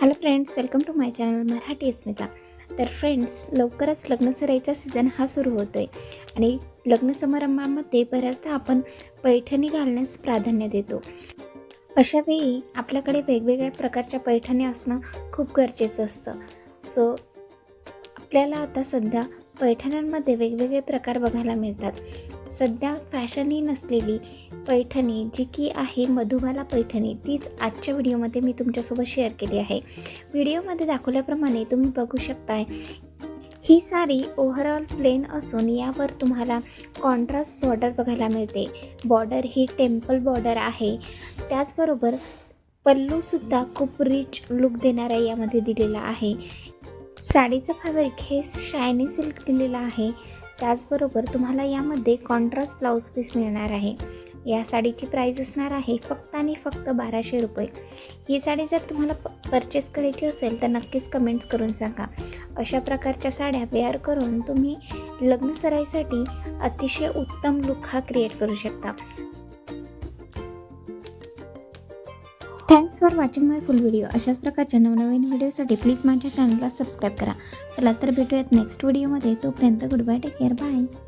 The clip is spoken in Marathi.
Hello friends welcome to my channel Marathi Asmita तर फ्रेंड्स लवकरच लग्न सराईचा सीझन हा सुरू होतो आहे आणि लग्न समारंभामध्ये बऱ्याचदा आपण पैठणी घालण्यास प्राधान्य देतो. अशा वेळी आपल्याकडे वेगवेगळ्या प्रकारच्या पैठणी असणं खूप गरजेचं असतं. सो आपल्याला आता सध्या पैठण्यांमध्ये वेगवेगळे प्रकार बघायला मिळतात. सध्या फॅशनही नसलेली पैठणी जी की आहे मधुबाला पैठणी तीच आजच्या व्हिडिओमध्ये मी तुमच्यासोबत शेअर केली आहे. व्हिडिओमध्ये दाखवल्याप्रमाणे तुम्ही बघू शकताय ही साडी ओव्हरऑल प्लेन असून यावर तुम्हाला कॉन्ट्रास्ट बॉर्डर बघायला मिळते. बॉर्डर ही टेम्पल बॉर्डर आहे. त्याचबरोबर पल्लूसुद्धा खूप रिच लुक देणारा यामध्ये दिलेला आहे. साडीचं फॅब्रिक हे शायनी सिल्क दिलेलं आहे. त्याचबरोबर तुम्हाला यामध्ये कॉन्ट्रास्ट ब्लाऊज पीस मिळणार आहे. या साडीची प्राईस असणार आहे फक्त आणि फक्त बाराशे रुपये. ही साडी जर तुम्हाला प परचेस करायची असेल तर नक्कीच कमेंट्स करून सांगा. अशा प्रकारच्या साड्या वेअर करून तुम्ही लग्न सराईसाठी अतिशय उत्तम लुक हा क्रिएट करू शकता. Thanks for watching my full video अशाच प्रकारच्या नवनवीन व्हिडिओसाठी प्लीज माझ्या चॅनलला सबस्क्राईब करा. चला तर भेटूयात नेक्स्ट व्हिडिओमध्ये तोपर्यंत good bye take care bye